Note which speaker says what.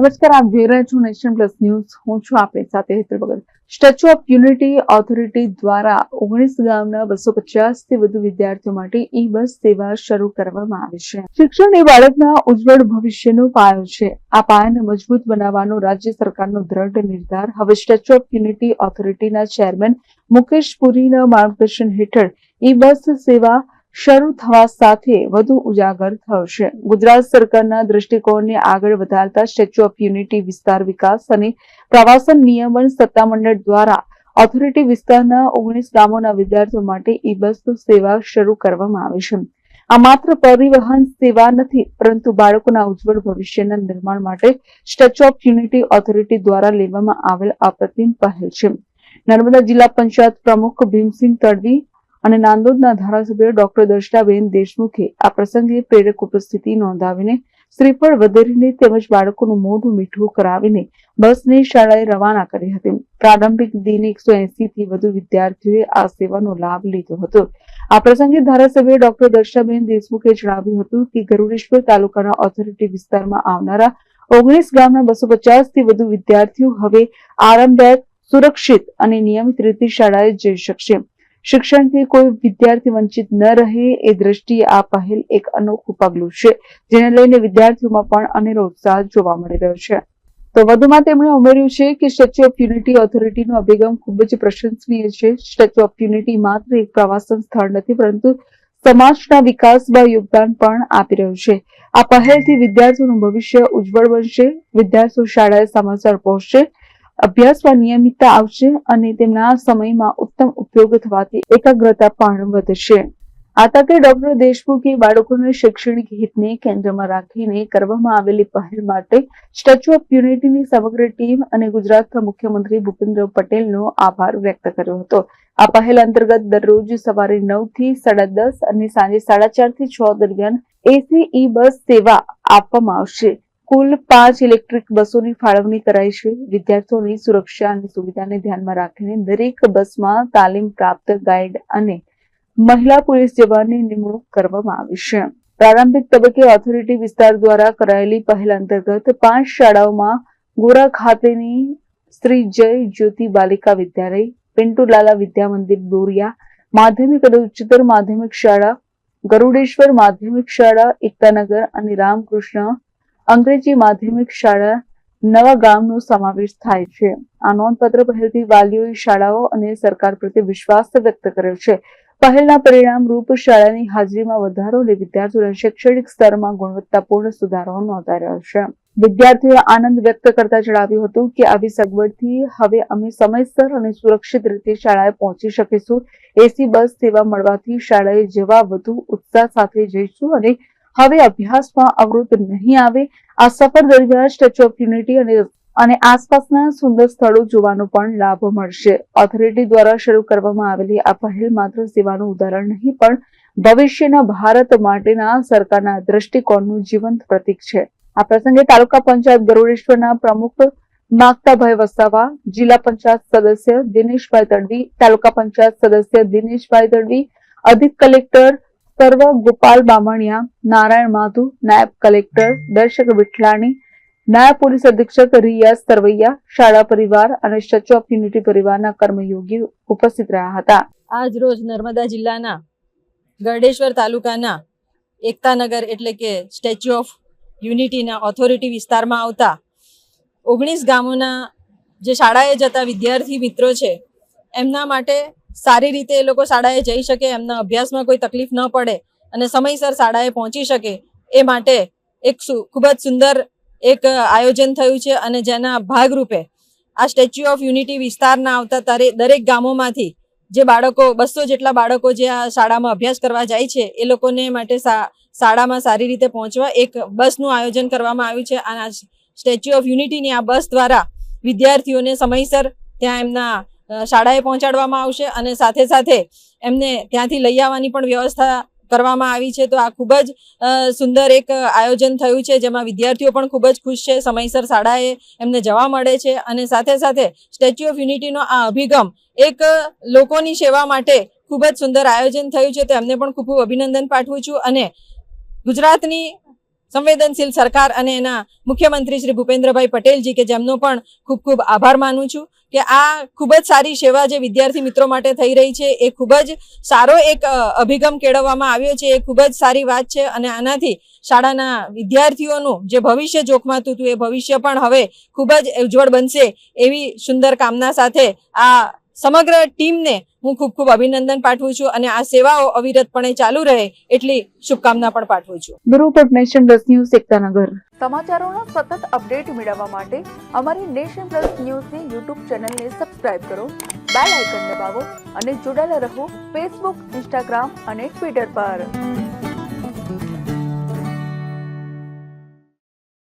Speaker 1: નમસ્કાર, આપ જોઈ રહ્યા છો નેશન પ્લસ ન્યૂઝ. હું છું આપણી સાથે Hetal Bhagat. Statue of unity authority દ્વારા ઓગણીસ ગામના બસો પચાસથી વધુ વિદ્યાર્થીઓ માટે ઈ બસ સેવા શરૂ કરવામાં આવી છે. શિક્ષણ એ બાળકના ઉજ્જવળ ભવિષ્યનો પાયો છે. આ પાયાને મજબૂત બનાવવાનો રાજ્ય સરકારનો દ્રઢ નિર્ધાર. હવે સ્ટેચ્યુ ઓફ યુનિટી ઓથોરિટીના ચેરમેન મુકેશ પુરીના માર્ગદર્શન હેઠળ ઈ બસ સેવા શરૂ થવા સાથે વધુ ઉજાગર થશે. ગુજરાત સરકારના દ્રષ્ટિકોણને આગળ વધારતા સ્ટેચ્યુ ઓફ યુનિટી વિસ્તાર વિકાસ અને પ્રવાસન નિયમન સત્તામંડળ દ્વારા ઓથોરિટી વિસ્તારના ઓગણીસ ગામોના વિદ્યાર્થીઓ માટે ઈ બસ સેવા શરૂ કરવામાં આવી છે. આ માત્ર પરિવહન સેવા નથી, પરંતુ બાળકોના ઉજ્જવળ ભવિષ્યના નિર્માણ માટે સ્ટેચ્યુ ઓફ યુનિટી ઓથોરિટી દ્વારા લેવામાં આવેલ અપ્રતિમ પહેલ છે. નર્મદા જિલ્લા પંચાયત પ્રમુખ ભીમસિંહ તડવી અને નાંદોદના ધારાસભ્ય ડોક્ટર દર્શનાબેન દેશમુખે આ પ્રસંગે પ્રેરક ઉપસ્થિતિ નોંધાવીને શ્રીફળ વધેરીને તેમજ બાળકોનું મોઢું મીઠું કરાવીને બસને શાળાએ રવાના કરી હતી. પ્રારંભિક દિને એકસો થી વધુ વિદ્યાર્થીઓએ આ સેવાનો લાભ લીધો હતો. આ પ્રસંગે ધારાસભ્ય ડોક્ટર દર્શાબેન દેશમુખે જણાવ્યું હતું કે ગરુડેશ્વર તાલુકાના ઓથોરિટી વિસ્તારમાં આવનારા ઓગણીસ ગામના બસો પચાસથી વધુ વિદ્યાર્થીઓ હવે આરામદાયક, સુરક્ષિત અને નિયમિત રીતે શાળાએ જઈ શકશે. શિક્ષણથી કોઈ વિદ્યાર્થી વંચિત ન રહે એ દ્રષ્ટિએ આ પહેલ એક અનોખું પગલું છે, જેને લઈને વિદ્યાર્થીઓમાં પણ અનેરો ઉત્સાહ જોવા મળી રહ્યો છે. તો વધુમાં તેમણે ઉમેર્યું છે કે સ્ટેચ્યુ ઓફ યુનિટી ઓથોરિટીનો અભિગમ ખૂબ જ પ્રશંસનીય છે. સ્ટેચ્યુ ઓફ યુનિટી માત્ર એક પ્રવાસન સ્થળ નથી, પરંતુ સમાજના વિકાસમાં યોગદાન પણ આપી રહ્યું છે. આ પહેલથી વિદ્યાર્થીઓનું ભવિષ્ય ઉજ્જવળ બનશે, વિદ્યાર્થીઓ શાળાએ સમાચાર પહોંચશે અભ્યાસમાં નિયમિતતા આવશે અને તેમના સમયમાં ઉત્તમ ઉપયોગ થવાથી એકાગ્રતા પણ વધશે. આ તકે ડોક્ટર દેશમુખે બાળકોના શૈક્ષણિક હિતને કેન્દ્રમાં રાખીને કરવામાં આવેલી પહેલ માટે સ્ટેચ્યુ ઓફ યુનિટીની સમગ્ર ટીમ અને ગુજરાતના મુખ્યમંત્રી ભૂપેન્દ્ર પટેલનો આભાર વ્યક્ત કર્યો હતો. આ પહેલ અંતર્ગત દરરોજ સવારે નવથી સાડા દસ અને સાંજે સાડા ચારથી છ દરમિયાન એસી ઈ બસ સેવા આપવામાં આવશે. કુલ પાંચ ઇલેક્ટ્રિક બસોની ફાળવણી કરાઈ છે. વિદ્યાર્થીઓની સુરક્ષા અને સુવિધાને ધ્યાનમાં રાખીને દરેક બસમાં તાલીમ પ્રાપ્ત ગાઈડ અને મહિલા પોલીસ જવાનની નિમણૂક કરવામાં આવી છે. પ્રારંભિક તબક્કે ઓથોરિટી વિસ્તાર દ્વારા કરાયેલી પહેલ અંતર્ગત પાંચ શાળાઓમાં ગોરા ખાતેની શ્રી જય જ્યોતિ બાલિકા વિદ્યાલય પિન્ટુલાલા વિદ્યા મંદિર બોરિયા માધ્યમિક અને ઉચ્ચતર માધ્યમિક શાળા, ગરુડેશ્વર માધ્યમિક શાળા એકતાનગર અને રામકૃષ્ણ અંગ્રેજી માધ્યમિક શાળા નવા ગામનો સમાવેશ થાય છે. આ નોંધપત્ર પહેલથી વાલીઓએ શાળાઓ અને સરકાર પ્રત્યે વિશ્વાસ વ્યક્ત કર્યો છે. પહેલના પરિણામ રૂપ શાળાની હાજરીમાં વધારો અને વિદ્યાર્થીઓના શૈક્ષણિક સ્તરમાં ગુણવત્તાપૂર્ણ સુધારો નોંધાઈ છે. વિદ્યાર્થીઓએ આનંદ વ્યક્ત કરતા જણાવ્યું હતું કે આવી સગવડથી હવે અમે સમયસર અને સુરક્ષિત રીતે શાળાએ પહોંચી શકીશું. એસી બસ સેવા મળવાથી શાળાએ જવા વધુ ઉત્સાહ સાથે જઈશું અને હવે અભ્યાસમાં અવરોધ નહીં આવે. આ સફર દરમિયાન સ્ટેચ્યુ ઓફ યુનિટી અને અને આસપાસના સુંદર સ્થળો જોવાનો પણ લાભ મળશે. ઓથોરિટી દ્વારા શરૂ કરવામાં આવેલી આ પહેલ માત્ર સેવાનું ઉદાહરણ નહીં, પણ ભવિષ્યના ભારત માટેના સરકારના દ્રષ્ટિકોણનું જીવંત પ્રતીક છે. આ પ્રસંગે તાલુકા પંચાયત ગરુડેશ્વરના પ્રમુખ માગતાભાઈ વસાવા, જિલ્લા પંચાયત સદસ્ય દિનેશભાઈ તડવી તાલુકા પંચાયત સદસ્ય દિનેશભાઈ તડવી અધિક કલેક્ટર સર્વ ગોપાલ બામણિયા, નારાયણ માધુ, નાયબ કલેક્ટર, દર્શક વિઠલાણી નાયબ પોલીસ અધિક્ષક રિયાઝ સરવૈયા શાળા પરિવાર અને સ્ટેચ્યુ ઓફ યુનિટી પરિવારના કર્મયોગી ઉપસ્થિત રહ્યા હતા.
Speaker 2: આજ રોજ નર્મદા જિલ્લાના ગરડેશ્વર તાલુકાના એકતાનગર એટલે કે સ્ટેચ્યુ ઓફ યુનિટીના ઓથોરિટી વિસ્તારમાં આવતા ઓગણીસ ગામોના જે શાળાએ જતા વિદ્યાર્થી મિત્રો છે, એમના માટે સારી રીતે એ લોકો શાળાએ જઈ શકે, એમના અભ્યાસમાં કોઈ તકલીફ ન પડે અને સમયસર શાળાએ પહોંચી શકે, એ માટે એક ખૂબ જ સુંદર એક આયોજન થયું છે અને જેના ભાગરૂપે આ સ્ટેચ્યુ ઓફ યુનિટી વિસ્તારના આવતા તારે- દરેક ગામોમાંથી જે બાળકો, બસો જેટલા બાળકો જે આ શાળામાં અભ્યાસ કરવા જાય છે, એ લોકોને માટે શાળામાં સારી રીતે પહોંચવા એક બસનું આયોજન કરવામાં આવ્યું છે. અને સ્ટેચ્યુ ઓફ યુનિટીની આ બસ દ્વારા વિદ્યાર્થીઓને સમયસર ત્યાં એમના શાળાએ પહોંચાડવામાં આવશે અને સાથે સાથે એમને ત્યાંથી લઈ આવવાની પણ વ્યવસ્થા કરવામાં આવી છે. તો આ ખૂબ જ સુંદર એક આયોજન થયું છે, જેમાં વિદ્યાર્થીઓ પણ ખૂબ જ ખુશ છે. સમયસર શાળાએ એમને જવા મળે છે અને સાથે સાથે સ્ટેચ્યુ ઓફ યુનિટીનો આ અભિગમ એક લોકોની સેવા માટે ખૂબ જ સુંદર આયોજન થયું છે. તો એમને પણ ખૂબ અભિનંદન પાઠવું છું. અને ગુજરાતની સંવેદનશીલ સરકાર અને એના મુખ્યમંત્રી શ્રી ભૂપેન્દ્રભાઈ પટેલજી કે જેમનો પણ ખૂબ ખૂબ આભાર માનું છું કે આ ખૂબ જ સારી સેવા જે વિદ્યાર્થી મિત્રો માટે થઈ રહી છે, એ ખૂબ જ સારો એક અભિગમ કેળવવામાં આવ્યો છે, એ ખૂબ જ સારી વાત છે અને આનાથી શાળાના વિદ્યાર્થીઓનું જે ભવિષ્ય જોખમાતું હતું એ ભવિષ્ય પણ હવે ખૂબ જ ઉજ્જવળ બનશે એવી સુંદર કામના સાથે આ સમગ્ર ટીમને હું ખૂબ ખૂબ અભિનંદન પાઠવું છું અને આ સેવાઓ અવિરતપણે ચાલુ રહે એટલી શુભકામના પણ પાઠવું છું.
Speaker 3: Bureau nation plus news Ektanagar
Speaker 1: સમાચારોનો સતત અપડેટ મેળવવા માટે અમારી નેશન પ્લસ ન્યૂઝની યુટ્યુબ ચેનલને સબસ્ક્રાઇબ કરો બેલ આઇકન દબાવો અને જોડાયેલા રહો ફેસબુક ઇન્સ્ટાગ્રામ અને ટ્વિટર પર.